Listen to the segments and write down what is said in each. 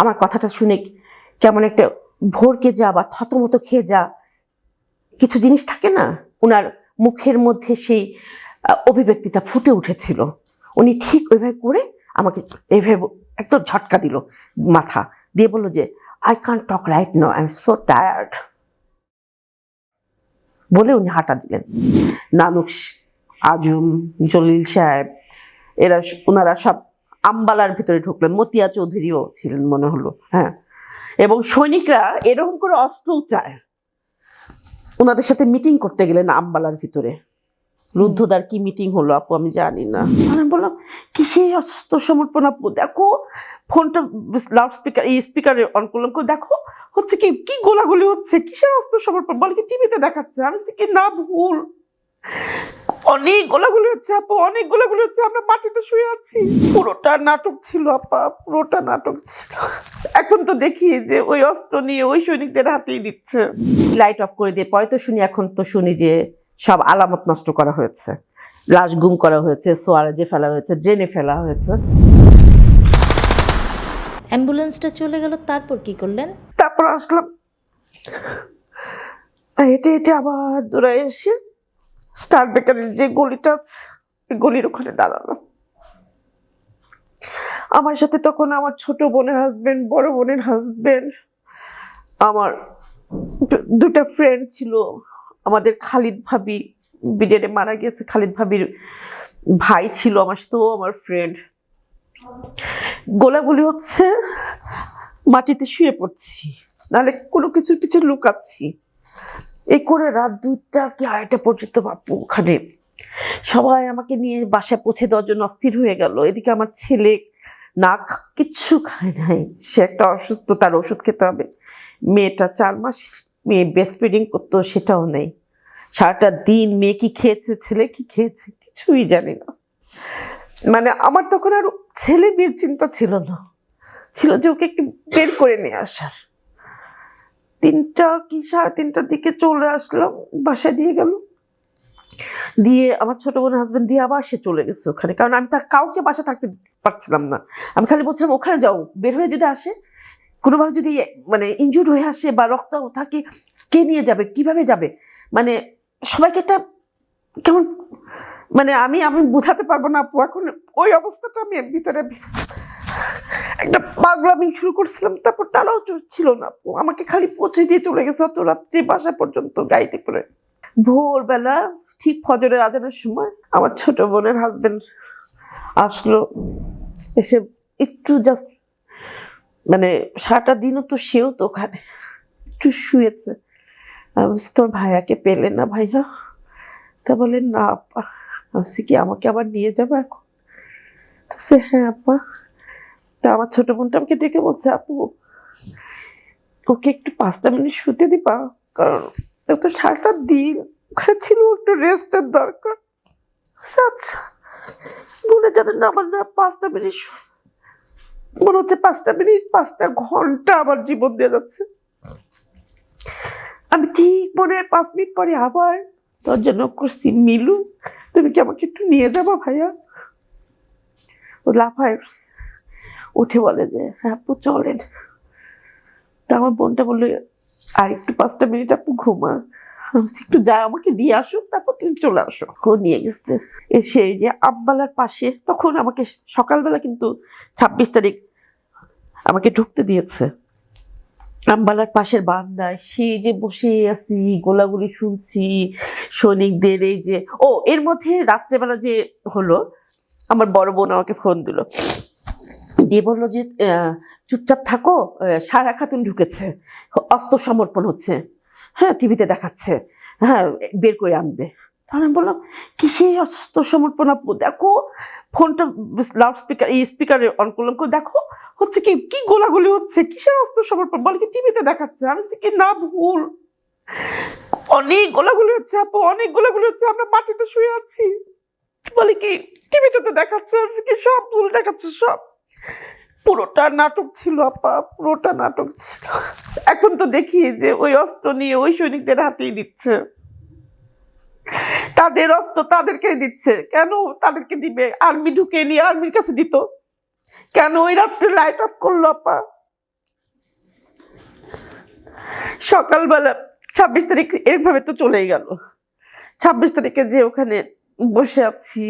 আমার কথাটা শুনে কেমন একটা ভোরকে যা বা থতমতো খেয়ে যা, কিছু জিনিস থাকে না? ওনার মুখের মধ্যে সেই অভিব্যক্তিটা ফুটে উঠেছিল। উনি ঠিক ওইভাবে করে আমাকে এইভাবে একদম ঝটকা দিল মাথা। দিয়ে বলল যে I can talk right now I am so tired বলে উনি হাঁটা দিলেন। নানুক আজম, জলিল সাহেব, এরা ওনারা সব আম্বালার ভিতরে ঢুকলেন, মতিয়া চৌধুরীও ছিলেন মনে হলো হ্যাঁ। এবং সৈনিকরা এরকম করে অস্ত্রও চায়। ওনাদের সাথে মিটিং করতে গেলেন আম্বালার ভিতরে। রুদ্ধদার কি মিটিং হলো আপু আমি জানি না। আমি বললাম, কিসের অস্ত্র সমর্পণ আপু? দেখো, ফোনটা লাউড স্পিকার এই স্পিকারে অন করলাম করে দেখো, হচ্ছে কি কি গোলাগুলি হচ্ছে, কিসের অস্ত্র সমর্পণ? বলে কি টিভিতে দেখাচ্ছে? আমি কি, না, ভুল। অনেক গোলাগুলি হচ্ছে আপু অনেক গোলাগুলি হচ্ছে আমরা মাটিতে শুয়ে আছি। পুরোটা নাটক ছিল আপা পুরোটা নাটক ছিল। এখন তো দেখি যে ওই অস্ত্র নিয়ে ওই সৈনিকদের হাতেই দিচ্ছে। লাইট অফ করে দিয়ে পরে তো শুনি এখন তো শুনি যে সব আলামত নষ্ট করা হয়েছে। লাশ গুম করা হয়েছে সোয়ারেজে ফেলা হয়েছে ড্রেনে ফেলা হয়েছে। অ্যাম্বুলেন্সটা চলে গেল তারপর কি করলেন? তারপর আসলাম। হেঁটে হেঁটে আবার দৌড়ায় এসে স্টার বেকারির যে গলিটা আছে ওই গলির ওখানে দাঁড়ালাম। আমার সাথে তখন আমার ছোট বোনের হাজবেন্ড বড় বোনের হাজবেন্ড আমার দুটা ফ্রেন্ড ছিল। আমাদের খালিদ ভাবি বিডেরে মারা গেছে খালিদ ভাবির ভাই ছিল আমার সাথেও আমার ফ্রেন্ড গোলাগুলি হচ্ছে মাটিতে শুয়ে পড়ছি, নাহলে কোনো কিছুর পিছনে লুকাচ্ছি। এই করে রাত দুইটা কি আড়াইটা পর্যন্ত ওখানে। সবাই আমাকে নিয়ে বাসায় পৌঁছে দেওয়ার জন্য অস্থির হয়ে গেল। এদিকে আমার ছেলে না কিচ্ছু খায় নাই। সে একটা অসুস্থ, তার ওষুধ খেতে হবে। মেয়েটা চার মাস মেয়ে বেস্ট ফিডিং করতো, সেটাও নেই। সারাটা দিন মেয়ে কি খেয়েছে, ছেলে কি খেয়েছে, কিছুই জানি না। মানে আমার তখন আর ছেলে মেয়ের চিন্তা ছিল না। ছিল যে ওকে একটু বের করে নিয়ে আসার। তিনটা কি সাড়ে তিনটার দিকে চলে আসলাম বাসায় দিয়ে গেল। দিয়ে আমার ছোট বোনের হাজবেন্ড দিয়ে আবার সে চলে গেছে ওখানে। কারণ আমি তা কাউকে বাসা থাকতে পারছিলাম না। আমি খালি বলছিলাম, ওখানে যাও, বের হয়ে যদি আসে, কোনোভাবে যদি মানে ইনজুর্ড হয়ে আসে বা রক্ত থাকে, কে নিয়ে যাবে, কীভাবে যাবে? মানে সবাইকে একটা কেমন মানে আমি আমি বোঝাতে পারব না আপু এখন ওই অবস্থাটা আমি ভিতরে একটা পাগলামি শুরু করছিলাম তারপর তারাও ছিল না আমাকে খালি পৌঁছে দিয়ে চলে গেছে অত রাত্রি বাসা পর্যন্ত গাড়িতে করে। ভোরবেলা ঠিক ফজরের আজানের সময় আমার ছোট বোনের হাজবেন্ড আসলো এসে একটু জাস্ট মানে সারাটা দিনও তো সেও তো ওখানে একটু শুয়েছে। তোর ভাইয়াকে পেলে না ভাইয়া? তা বলে না আপা। আমি কি আমাকে আবার নিয়ে যাব এখন? তো বলছে, হ্যাঁ আপা। তা আমার ছোট বোনটা আমাকে ডেকে বলছে, আপু, ওকে একটু পাঁচটা মিনিট শুতে দিবা? কারণ ও তো সারাটা দিন ওখানে ছিল, একটু রেস্টের দরকার। আচ্ছা। বলে জানেন না, আমার না পাঁচটা মিনিট মনে হচ্ছে পাঁচটা মিনিট, পাঁচটা ঘণ্টা আমার জীবন দিয়ে যাচ্ছে। আমি ঠিক হয় পাঁচ মিনিট পরে আবার তোর জন্য করছি, মিলু, তুমি কি আমাকে একটু নিয়ে যাব ভাইয়া? ও লাফায় উঠছে। উঠে বলে যে হ্যাঁ আপু, চলেন। তা আমার বোনটা বলল, আর একটু পাঁচটা মিনিট আপু ঘুমা একটু যা, আমাকে দিয়ে আসো তারপর তুমি চলে আসো। ও নিয়ে গেছে। এসে যে আব্বালার পাশে, তখন আমাকে সকালবেলা কিন্তু ছাব্বিশ তারিখ আমাকে ঢুকতে দিয়েছে। আম্বালার পাশের বান্দায় সেই যে বসে আছি, গোলাগুলি শুনছি, সৈনিকদের এই যে, ও, এর মধ্যে রাত্রেবেলা যে হলো, আমার বড় বোন আমাকে ফোন দিল। দিয়ে বলল যে চুপচাপ থাকো সারা খাতুন ঢুকেছে, অস্ত্র সমর্পণ হচ্ছে হ্যাঁ টিভিতে দেখাচ্ছে হ্যাঁ বের করে আনবে। তাহলে আমি বললাম, কিসের অস্ত্র সমর্পণ আপু? দেখো, ফোনটা লাউড স্পিকার এই স্পিকারে অন করলাম করে দেখো, হচ্ছে কি কি গোলাগুলি হচ্ছে, কিসের অস্ত্র সমর্পণ? বলে কি টিভিতে দেখাচ্ছে। আমি কি না, ভুল। অনেক গোলাগুলি হচ্ছে আপু, অনেক গোলাগুলি হচ্ছে, আমরা মাটিতে শুয়ে আছি। বলে কি, টিভিতে তো দেখাচ্ছে। আমি কি সব ভুল দেখাচ্ছে, সব। পুরোটা নাটক ছিল, আপা, পুরোটা নাটক ছিল। এখন তো দেখি যে ওই অস্ত্র নিয়ে ওই সৈনিকদের হাতেই দিচ্ছে। তাদের অস্ত্র তাদেরকেই দিচ্ছে। কেন তাদেরকে দিবে? আর্মি ঢুকে নিয়ে আর্মির কাছে দিত। কেন ওই রাত্রে লাইট অফ করল, আপা? সকালবেলা ছাব্বিশ তারিখ এরভাবে তো চলেই গেল। ছাব্বিশ তারিখে যে ওখানে বসে আছি।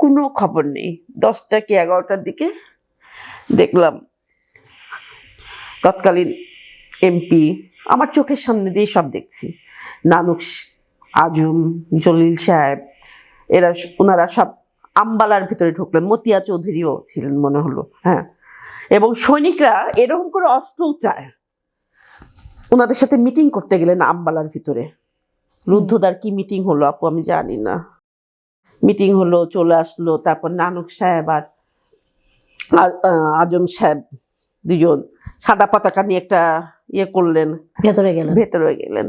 কোনো খবর নেই। দশটা কি এগারোটার দিকে? দেখলাম তৎকালীন এমপি, আমার চোখের সামনে দিয়ে সব দেখছি। নানুক আজম, জলিল সাহেব, এরা ওনারা সব আম্বালার ভিতরে ঢুকলেন। মতিয়া চৌধুরীও ছিলেন মনে হলো হ্যাঁ। এবং সৈনিকরা এরকম করে অস্ত্র চায়। ওনাদের সাথে মিটিং করতে গেলেন আম্বালার ভিতরে। রুদ্ধদার কি মিটিং হলো আপু আমি জানি না। মিটিং হলো চলে আসলো তারপর নানক সাহেব আর আজম সাহেব দুজন সাদা পতাকা নিয়ে একটা ইয়ে করলেন। ভেতরে গেলেন। ভেতরে গেলেন।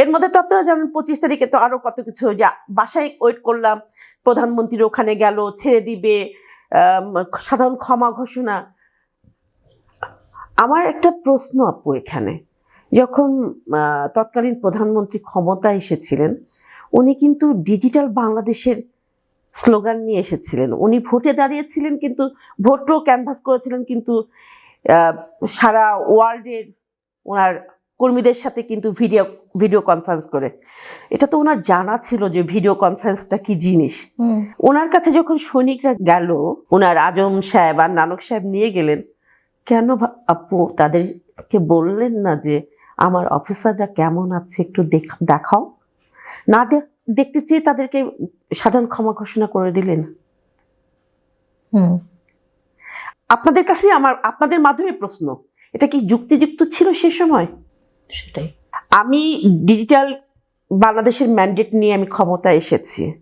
এর মধ্যে তো আপনারা জানেন পঁচিশ তারিখে তো আরও কত কিছু যে বাসায় ওয়েট করলাম প্রধানমন্ত্রী ওখানে গেল ছেড়ে দিবে সাধারণ ক্ষমা ঘোষণা। আমার একটা প্রশ্ন আপু এখানে যখন তৎকালীন প্রধানমন্ত্রী ক্ষমতা এসেছিলেন উনি কিন্তু ডিজিটাল বাংলাদেশের স্লোগান নিয়ে এসেছিলেন। উনি ভোটে দাঁড়িয়েছিলেন কিন্তু ভোটও ক্যানভাস করেছিলেন কিন্তু সারা ওয়ার্ল্ডের ওনার কর্মীদের সাথে কিন্তু ভিডিও ভিডিও কনফারেন্স করে। এটা তো ওনার জানা ছিল যে ভিডিও কনফারেন্সটা কি জিনিস। ওনার কাছে যখন সৈনিকরা গেল ওনার আজম সাহেব আর নানক সাহেব নিয়ে গেলেন কেন আপু তাদেরকে বললেন না যে আমার অফিসাররা কেমন আছে একটু দেখ- দেখাও? না দেখ- দেখতে চেয়ে তাদেরকে সাধারণ ক্ষমা ঘোষণা করে দিলেন। হুম। আপনাদের কাছে আমার আপনাদের মাধ্যমে প্রশ্ন এটা কি যুক্তিযুক্ত ছিল সে সময়? সেটাই। আমি ডিজিটাল বাংলাদেশের ম্যান্ডেট নিয়ে আমি ক্ষমতা এসেছি।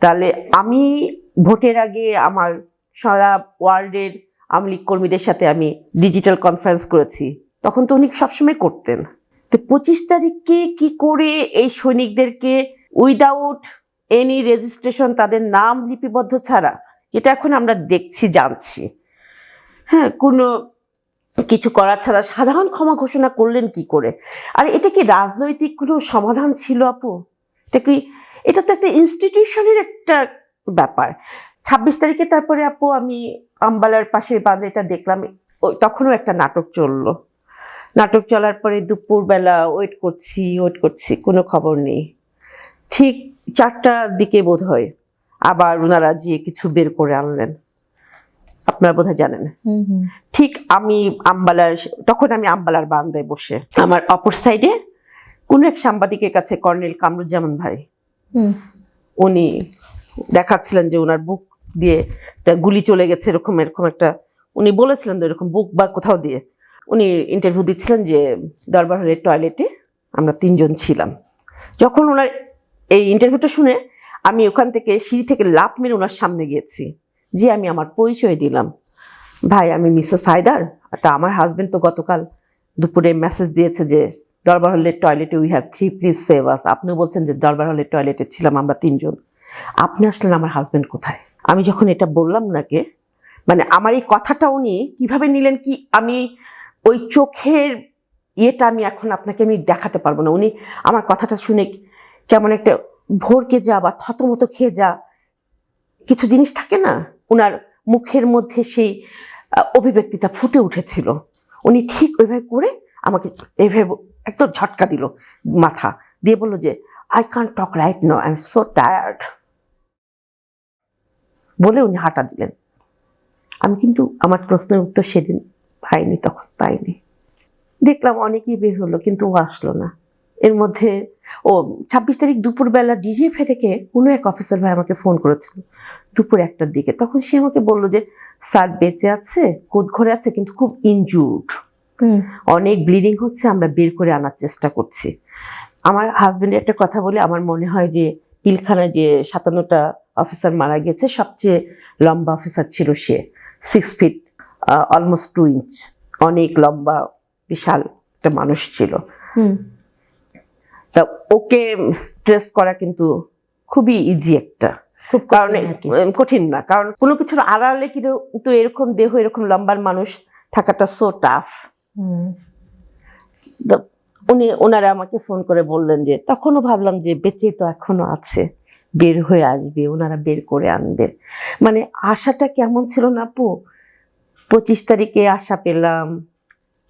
তাহলে আমি ভোটের আগে আমার সারা ওয়ার্ল্ডের আওয়ামী লীগ কর্মীদের সাথে আমি ডিজিটাল কনফারেন্স করেছি। তখন তো উনি সবসময় করতেন। তো পঁচিশ তারিখে কি করে এই সৈনিকদেরকে উইদাউট এনি রেজিস্ট্রেশন তাদের নাম লিপিবদ্ধ ছাড়া, যেটা এখন আমরা দেখছি, জানছি। হ্যাঁ কোনো কিছু করা ছাড়া সাধারণ ক্ষমা ঘোষণা করলেন কি করে? আর এটা কি রাজনৈতিক কোনো সমাধান ছিল আপু? এটা কি, এটা তো একটা ইনস্টিটিউশনের একটা ব্যাপার। ছাব্বিশ তারিখে তারপরে আপু আমি আম্বালার পাশের বাঁধে এটা দেখলাম তখনও একটা নাটক চলল। নাটক চলার পরে দুপুরবেলা ওয়েট করছি ওয়েট করছি, কোনো খবর নেই। ঠিক চারটার দিকে বোধ হয় আবার ওনারা গিয়ে কিছু বের করে আনলেন। আপনারা বোধহয় জানেন। ঠিক আমি আম্বালার তখন আমি আম্বালার বান্দায় বসে আমার অপর সাইডে কোন এক সাংবাদিকের কাছে কর্নেল কামরুজ্জামান ভাই। উনি দেখাচ্ছিলেন যে ওনার বুক দিয়ে একটা গুলি চলে গেছে এরকম এরকম একটা উনি বলেছিলেন তো এরকম বুক বা কোথাও দিয়ে। উনি ইন্টারভিউ দিচ্ছিলেন যে দরবার হলের টয়লেটে আমরা তিনজন ছিলাম। যখন ওনার এই ইন্টারভিউটা শুনে আমি ওখান থেকে সিঁড়ি থেকে লাভ মেরে ওনার সামনে গিয়েছি। যে আমি আমার পরিচয় দিলাম। ভাই, আমি মিসেস হায়দার। তা আমার হাজবেন্ড তো গতকাল দুপুরে মেসেজ দিয়েছে যে, দরবার হলের টয়লেটে we have three please save us আপনিও বলছেন যে, দরবার হলের টয়লেটে ছিলাম আমরা তিনজন। আপনি আসলেন আমার হাজবেন্ড কোথায়? আমি যখন এটা বললাম ওনাকে মানে আমার এই কথাটা উনি কীভাবে নিলেন কি আমি ওই চোখের ইয়েটা আমি এখন আপনাকে আমি দেখাতে পারব না। উনি আমার কথাটা শুনে কেমন একটা ভোরকে যা বা থতমতো খেয়ে যা, কিছু জিনিস থাকে না? ওনার মুখের মধ্যে সেই অভিব্যক্তিটা ফুটে উঠেছিল। উনি ঠিক ওইভাবে করে আমাকে এইভাবে একদম ঝটকা দিল মাথা। দিয়ে বলল যে I can talk right now I am so tired বলে উনি হাঁটা দিলেন। আমি কিন্তু, আমার প্রশ্নের উত্তর সেদিন পাইনি, তখন পাইনি। দেখলাম অনেকেই বের হলো, কিন্তু ও আসলো না। এর মধ্যে ও ছাব্বিশ তারিখ দুপুরবেলা ডিজিএফএ থেকে কোনো এক অফিসার ভাই আমাকে ফোন করেছিল দুপুর একটার দিকে। তখন সে আমাকে বলল যে স্যার বেঁচে আছে কোদ ঘরে আছে কিন্তু খুব ইনজুর্ড অনেক ব্লিডিং হচ্ছে আমরা বের করে আনার চেষ্টা করছি। আমার হাজবেন্ডের একটা কথা বলে আমার মনে হয় যে পিলখানায় যে সাতান্নটা অফিসার মারা গেছে সবচেয়ে লম্বা অফিসার ছিল সে। Six feet almost two inch অনেক লম্বা বিশাল একটা মানুষ ছিল। হুম। তা ওকে স্ট্রেস করা কিন্তু খুবই ইজি একটা। খুব কারণ কঠিন না। কারণ কোনো কিছুর আড়ালে কিন্তু এরকম দেহ এরকম লম্বার মানুষ থাকাটা সো টাফ উনি ওনারা আমাকে ফোন করে বললেন যে তখনও ভাবলাম যে বেঁচে তো এখনও আছে। বের হয়ে আসবে ওনারা বের করে আনবে। মানে আশাটা কেমন ছিল না আপু? পঁচিশ তারিখে আশা পেলাম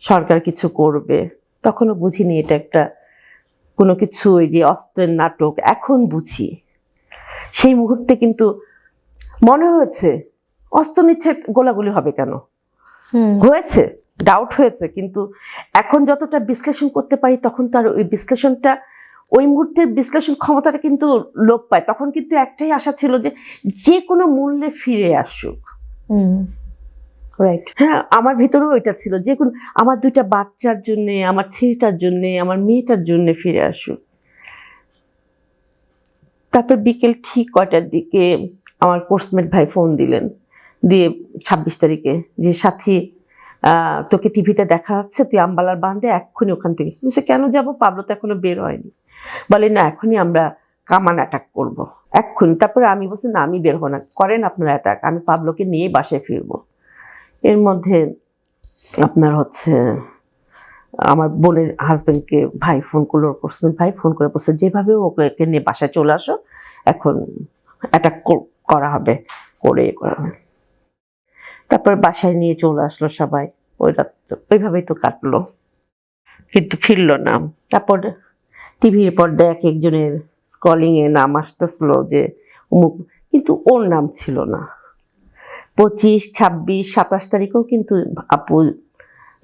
সরকার কিছু করবে। তখনও বুঝিনি এটা একটা কোনো কিছু ওই যে অস্ত্রের নাটক এখন বুঝি। সেই মুহূর্তে কিন্তু মনে হয়েছে অস্ত্র নিচ্ছে গোলাগুলি হবে কেন? হয়েছে ডাউট হয়েছে কিন্তু এখন যতটা বিশ্লেষণ করতে পারি তখন তো আর ওই বিশ্লেষণটা ওই মুহূর্তের বিশ্লেষণ ক্ষমতাটা কিন্তু লোপ পায়। তখন কিন্তু একটাই আশা ছিল যে যে কোনো মূল্যে ফিরে আসুক। রাইট হ্যাঁ আমার ভিতরেও এটা ছিল। যে কোনো, আমার দুইটা বাচ্চার জন্যে, আমার ছেলেটার জন্যে, আমার মেয়েটার জন্যে ফিরে আসুক। তারপর বিকেল ঠিক কয়টার দিকে আমার কোর্সমেট ভাই ফোন দিলেন। দিয়ে ছাব্বিশ তারিখে যে, সাথী তোকে টিভিতে দেখা যাচ্ছে তুই আম্বালার বান্ধে এক্ষুনি ওখান থেকে। বলছে, কেন যাব? পাবলো তো এখনও বের হয়নি। বলে, না, এখনই আমরা কামান অ্যাটাক করব। এক্ষুনি। তারপরে আমি বলছি, না, আমি বের হব না। করেন আপনারা অ্যাটাক আমি পাবলোকে নিয়ে বাসায় ফিরবো। এর মধ্যে আপনার হচ্ছে, আমার বোনের হাজব্যান্ডকে ভাই ফোন করল কোর্সমেন্ট ভাই ফোন করে বলছে, যেভাবে ওকে নিয়ে বাসায় চলে আসো, এখন অ্যাটাক করা হবে। করে করা হবে তারপর বাসায় নিয়ে চলে আসলো সবাই। ওই রাত ওইভাবেই তো কাটলো। কিন্তু ফিরলো না। তারপর টিভির পর্দায় এক একজনের স্কলিংয়ে নাম আসতেছিল যে অমুক কিন্তু ওর নাম ছিল না। পঁচিশ ছাব্বিশ সাতাশ তারিখেও কিন্তু আপু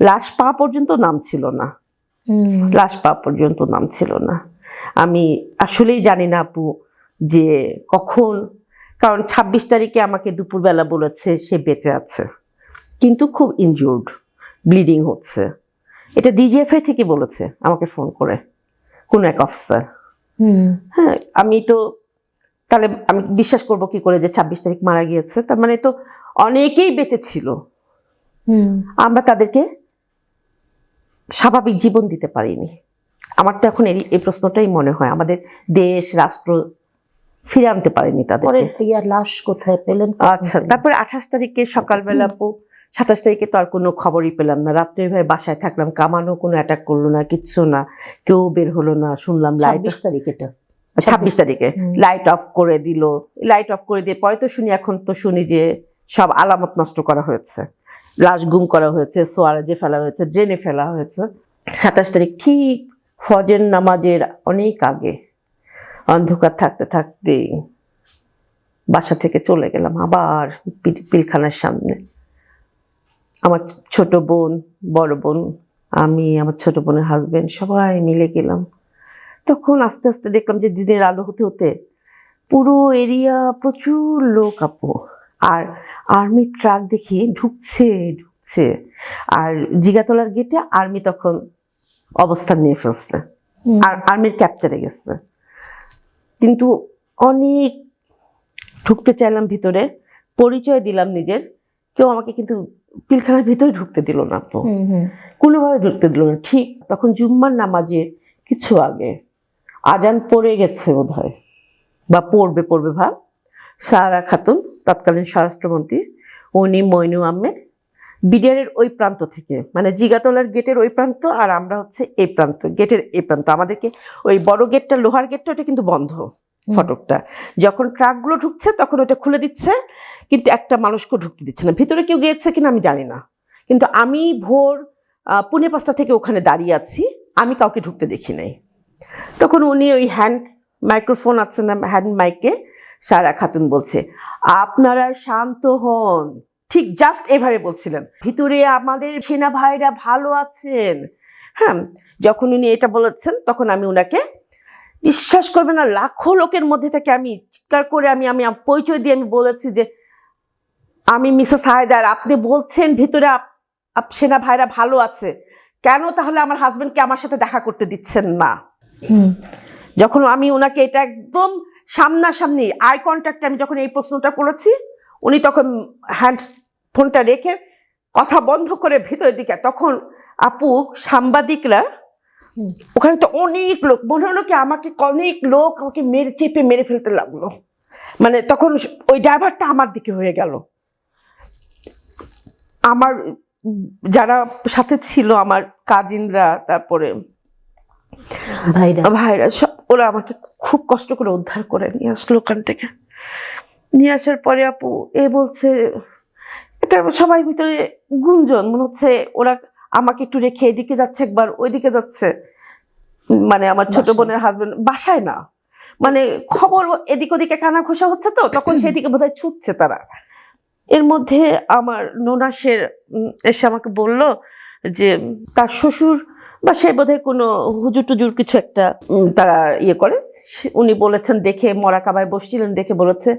লাশ পাওয়া পর্যন্ত নাম ছিল না। লাশ পাওয়া পর্যন্ত নাম ছিল না। আমি আসলেই জানি না আপু যে কখন কারণ ছাব্বিশ তারিখে আমাকে দুপুরবেলা বলেছে সে বেঁচে আছে। কিন্তু খুব ইনজুর্ড ব্লিডিং হচ্ছে। এটা ডিজিএফআই থেকে বলেছে আমাকে ফোন করে কোনো এক অফিসার হুম। হ্যাঁ আমি তো তাহলে আমি বিশ্বাস করব কি করে যে ছাব্বিশ তারিখ মারা গিয়েছে। তার মানে তো অনেকেই বেঁচে ছিল। আমরা তাদেরকে স্বাভাবিক জীবন দিতে পারিনি। আমার তো এখন এই প্রশ্নটাই মনে হয়। আমাদের দেশ রাষ্ট্র ফিরে আনতে পারেনি ইয়ার লাশ কোথায় পেলেন আচ্ছা তারপরে আঠাশ তারিখে সকালবেলা আপু সাতাশ তারিখে তো আর কোনো খবরই পেলাম না। রাত্রে ভাই বাসায় থাকলাম কামানো কোনো অ্যাটাক করল না কিচ্ছু না। কেউ বের হলো না শুনলাম লাইভ তারিখ এটা। ছাব্বিশ তারিখে। লাইট অফ করে দিল। লাইট অফ করে দিয়ে পরে তো শুনি এখন তো শুনি যে সব আলামত নষ্ট করা হয়েছে। লাশ গুম করা হয়েছে সোয়ারেজে ফেলা হয়েছে ড্রেনে ফেলা হয়েছে। সাতাশ তারিখ ঠিক ফজের নামাজের অনেক আগে অন্ধকার থাকতে থাকতে বাসা থেকে চলে গেলাম আবার পিলখানার সামনে। আমার ছোট বোন বড় বোন আমি আমার ছোট বোনের হাজবেন্ড সবাই মিলে গেলাম। তখন আস্তে আস্তে দেখলাম যে দিনের আলো হতে হতে পুরো এরিয়া প্রচুর লোক আপু। আর আর্মি ট্রাক দেখি ঢুকছে ঢুকছে। আর জিগাতলার গেটে আর্মি তখন অবস্থান নিয়ে ফেলছে। আর আর্মির ক্যাপচারে গেছে। কিন্তু অনেক ঢুকতে চাইলাম ভিতরে পরিচয় দিলাম নিজের। কেউ আমাকে কিন্তু পিলখানার ভিতরে ঢুকতে দিল না হুম। কোনোভাবে ঢুকতে দিল না। ঠিক তখন জুম্মার নামাজের কিছু আগে আজান পড়ে গেছে বোধ হয় বা পড়বে পড়বে ভাব। সারা খাতুন তৎকালীন স্বরাষ্ট্রমন্ত্রী উনি মইনু আহমেদ বিডিআরের ওই প্রান্ত থেকে। মানে জিগাতলার গেটের ওই প্রান্ত আর আমরা হচ্ছে এই প্রান্ত গেটের এই প্রান্ত। আমাদেরকে ওই বড় গেটটা লোহার গেটটা ওটা কিন্তু বন্ধ ফটকটা। যখন ট্রাকগুলো ঢুকছে তখন ওটা খুলে দিচ্ছে কিন্তু একটা মানুষকেও ঢুকতে দিচ্ছে না। ভিতরে কেউ গিয়েছে কিনা আমি জানি না। কিন্তু আমি ভোর পুনে পাঁচটা থেকে ওখানে দাঁড়িয়ে আছি আমি কাউকে ঢুকতে দেখি নাই। তখন উনি ওই হ্যান্ড মাইক্রোফোন আছে না হ্যান্ড মাইকে সারা খাতুন বলছে, আপনারা শান্ত হন। ঠিক জাস্ট এভাবে বলছিলেন। ভিতরে আমাদের সেনা ভাইরা ভালো আছেন। হ্যাঁ যখন উনি এটা বলেছেন, তখন আমি ওনাকে বিশ্বাস করবে না, লাখো লোকের মধ্যে থেকে আমি চিৎকার করে আমি আমি পরিচয় দিয়ে আমি বলেছি যে, আমি মিসেস হায়দার, আপনি বলছেন ভিতরে সেনা ভাইরা ভালো আছে। কেন তাহলে আমার হাজবেন্ডকে আমার সাথে দেখা করতে দিচ্ছেন না? যখন আমি ওনাকে এটা একদম সামনাসামনি আই কন্ট্যাক্টে আমি যখন এই প্রশ্নটা করেছি উনি তখন হ্যান্ড ফোনটা রেখে কথা বন্ধ করে ভিতরের দিকে তখন আপু সাংবাদিকরা ওখানে তো অনেক লোক মনে হলো কি আমাকে অনেক লোক আমাকে মেরে চেপে মেরে ফেলতে লাগল। মানে তখন ওই ড্রাইভারটা আমার দিকে হয়ে গেল। আমার যারা সাথে ছিল আমার কাজিনরা তারপরে ভাইরা। ভাইরা সব ওরা আমাকে খুব কষ্ট করে উদ্ধার করে নিয়ে আসলো ওখান থেকে। নিয়ে আসার পরে আপু এ বলছে এটা সবাই ভিতরে গুঞ্জন মনে হচ্ছে ওরা আমাকে একটু রেখে এদিকে যাচ্ছে একবার ওইদিকে যাচ্ছে। মানে আমার ছোট বোনের হাজবেন্ড বাসায় না। মানে খবর এদিক ওদিকে কানা খোসা হচ্ছে তো তখন সেদিকে বোধহয় ছুটছে তারা। এর মধ্যে আমার নোনাসের এসে আমাকে বলল যে তার শ্বশুর বা সে বোধহয় কোনো হুজুর টুজুর কিছু একটা তারা ইয়ে করে। উনি বলেছেন, দেখে মরা কাবায় বসছিলেন, দেখে বলেছে,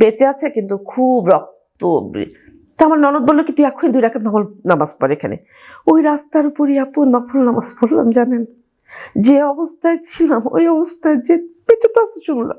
বেঁচে আছে কিন্তু খুব রক্ত তা আমার ননদ বলল, কি তুই এখন দুই রাখাত নফল নামাজ পড় এখানে? ওই রাস্তার উপরই আপু নফল নামাজ পড়লাম, জানেন। যে অবস্থায় ছিলাম, ওই অবস্থায় যে বেঁচে তো আছে শুনলাম।